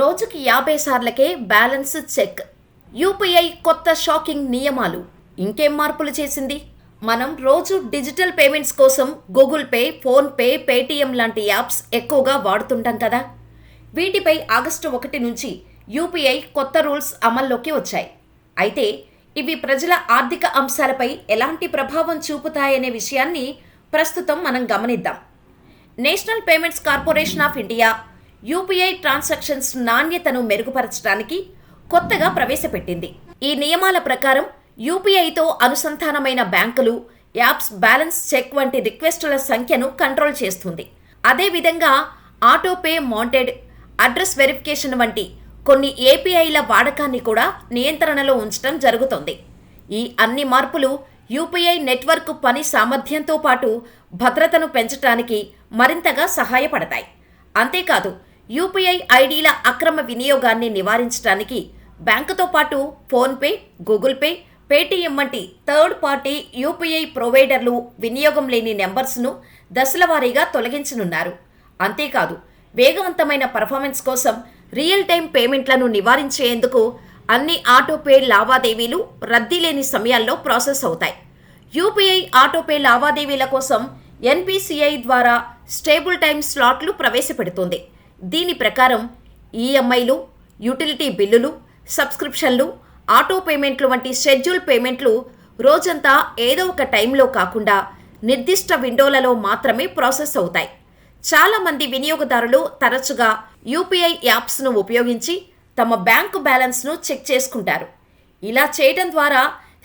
రోజుకి యాభై సార్లకే బ్యాలెన్స్ చెక్. యూపీఐ కొత్త షాకింగ్ నియమాలు. ఇంకేం మార్పులు చేసింది? మనం రోజు డిజిటల్ పేమెంట్స్ కోసం గూగుల్ పే ఫోన్పే పేటీఎం లాంటి యాప్స్ ఎక్కువగా వాడుతుంటాం కదా. వీటిపై ఆగస్టు ఒకటి నుంచి యూపీఐ కొత్త రూల్స్ అమల్లోకి వచ్చాయి. అయితే ఇవి ప్రజల ఆర్థిక అంశాలపై ఎలాంటి ప్రభావం చూపుతాయనే విషయాన్ని ప్రస్తుతం మనం గమనిద్దాం. National Payments Corporation of India UPI transactions నాణ్యతను మెరుగుపరచడానికి కొత్తగా ప్రవేశపెట్టింది. ఈ నియమాల ప్రకారం యూపీఐతో అనుసంధానమైన బ్యాంకులు యాప్స్ బ్యాలెన్స్ చెక్ వంటి రిక్వెస్టుల సంఖ్యను కంట్రోల్ చేస్తుంది. అదేవిధంగా ఆటోపే మౌంటెడ్ అడ్రస్ వెరిఫికేషన్ వంటి కొన్ని ఏపీఐల వాడకాన్ని కూడా నియంత్రణలో ఉంచడం జరుగుతోంది. ఈ అన్ని మార్పులు యూపీఐ నెట్వర్క్ పని సామర్థ్యంతో పాటు భద్రతను పెంచడానికి మరింతగా సహాయపడతాయి. అంతేకాదు యూపీఐ ఐడీల అక్రమ వినియోగాన్ని నివారించడానికి బ్యాంకుతో పాటు ఫోన్పే గూగుల్ పే పేటీఎం వంటి థర్డ్ పార్టీ యూపీఐ ప్రొవైడర్లు వినియోగం లేని నెంబర్స్ను దశలవారీగా తొలగించనున్నారు. అంతేకాదు వేగవంతమైన పర్ఫార్మెన్స్ కోసం రియల్ టైం పేమెంట్లను నివారించేందుకు అన్ని ఆటోపే లావాదేవీలు రద్దీ లేని సమయాల్లో ప్రాసెస్ అవుతాయి. యూపీఐ ఆటోపే లావాదేవీల కోసం ఎన్పిసిఐ ద్వారా స్టేబుల్ టైం స్లాట్లు ప్రవేశపెడుతుంది. దీని ప్రకారం ఈఎంఐలు యూటిలిటీ బిల్లులు సబ్స్క్రిప్షన్లు ఆటో పేమెంట్లు వంటి షెడ్యూల్ పేమెంట్లు రోజంతా ఏదో ఒక టైంలో కాకుండా నిర్దిష్ట విండోలలో మాత్రమే ప్రాసెస్ అవుతాయి. చాలామంది వినియోగదారులు తరచుగా యూపీఐ యాప్స్ను ఉపయోగించి తమ బ్యాంకు బ్యాలెన్స్ను చెక్ చేసుకుంటారు. ఇలా చేయడం ద్వారా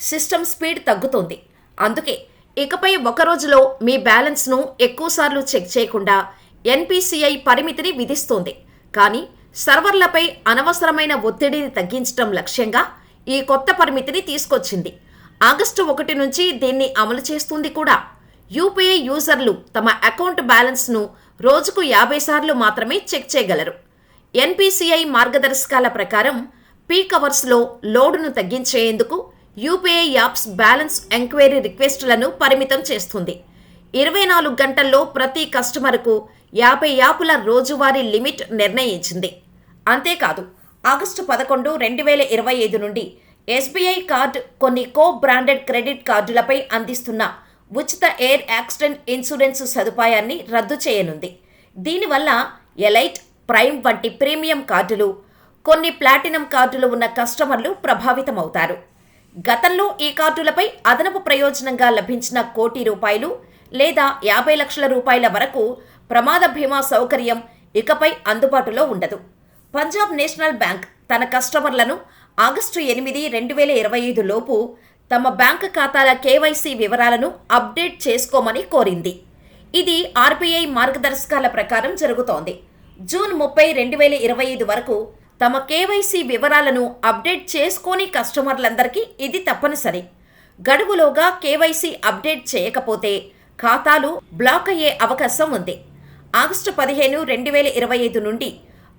సిస్టమ్ స్పీడ్ తగ్గుతుంది. అందుకే ఇకపై ఒక రోజులో మీ బ్యాలెన్స్ను ఎక్కువసార్లు చెక్ చేయకుండా ఎన్పిసిఐ పరిమితిని విధిస్తుంది. కానీ సర్వర్లపై అనవసరమైన ఒత్తిడిని తగ్గించడం లక్ష్యంగా ఈ కొత్త పరిమితిని తీసుకొచ్చింది. ఆగస్టు ఒకటి నుంచి దీన్ని అమలు చేస్తుంది కూడా. యూపీఐ యూజర్లు తమ అకౌంట్ బ్యాలెన్స్ను రోజుకు యాభై సార్లు మాత్రమే చెక్ చేయగలరు. ఎన్పిసిఐ మార్గదర్శకాల ప్రకారం పీక్ అవర్స్లో లోడును తగ్గించేందుకు యూపీఐ యాప్స్ బ్యాలెన్స్ ఎంక్వైరీ రిక్వెస్టులను పరిమితం చేస్తుంది. ఇరవై నాలుగు గంటల్లో ప్రతి కస్టమర్కు యాభై యాపుల రోజువారీ లిమిట్ నిర్ణయించింది. అంతేకాదు ఆగస్టు పదకొండు రెండు వేల ఇరవై ఐదు నుండి ఎస్బీఐ కార్డ్ కొన్ని కో బ్రాండెడ్ క్రెడిట్ కార్డులపై అందిస్తున్న ఉచిత ఎయిర్ యాక్సిడెంట్ ఇన్సూరెన్స్ సదుపాయాన్ని రద్దు చేయనుంది. దీనివల్ల ఎలైట్ ప్రైమ్ వంటి ప్రీమియం కార్డులు కొన్ని ప్లాటినం కార్డులు ఉన్న కస్టమర్లు ప్రభావితమవుతారు. గతంలో ఈ కార్డులపై అదనపు ప్రయోజనంగా లభించిన కోటి రూపాయలు లేదా యాభై లక్షల రూపాయల వరకు ప్రమాద బీమా సౌకర్యం ఇకపై అందుబాటులో ఉండదు. పంజాబ్ నేషనల్ బ్యాంక్ తన కస్టమర్లను ఆగస్టు ఎనిమిది రెండు వేల ఇరవై ఐదు లోపు తమ బ్యాంక్ ఖాతాల కేవైసీ వివరాలను అప్డేట్ చేసుకోమని కోరింది. ఇది ఆర్బీఐ మార్గదర్శకాల ప్రకారం జరుగుతోంది. జూన్ ముప్పై రెండు వేల ఇరవై ఐదు వరకు తమ కేవైసీ వివరాలను అప్డేట్ చేసుకోని కస్టమర్లందరికీ ఇది తప్పనిసరి. గడువులోగా కేవైసీ అప్డేట్ చేయకపోతే ఖాతాలు బ్లాక్ అయ్యే అవకాశం ఉంది. ఆగస్టు పదిహేను రెండు వేల ఇరవై ఐదు నుండి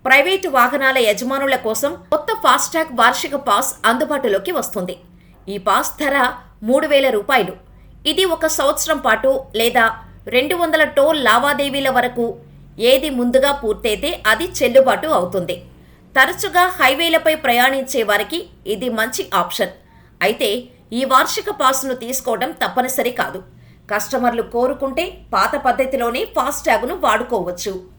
ప్రైవేటు వాహనాల యజమానుల కోసం కొత్త ఫాస్టాగ్ వార్షిక పాస్ అందుబాటులోకి వస్తుంది. ఈ పాస్ ధర మూడు వేల రూపాయలు. ఇది ఒక సంవత్సరం పాటు లేదా రెండు వందల టోల్ లావాదేవీల వరకు ఏది ముందుగా పూర్తయితే అది చెల్లుబాటు అవుతుంది. తరచుగా హైవేలపై ప్రయాణించే వారికి ఇది మంచి ఆప్షన్. అయితే ఈ వార్షిక పాస్ను తీసుకోవడం తప్పనిసరి కాదు. కస్టమర్లు కోరుకుంటే పాత పద్ధతిలోనే ఫాస్టాగ్ను వాడుకోవచ్చు.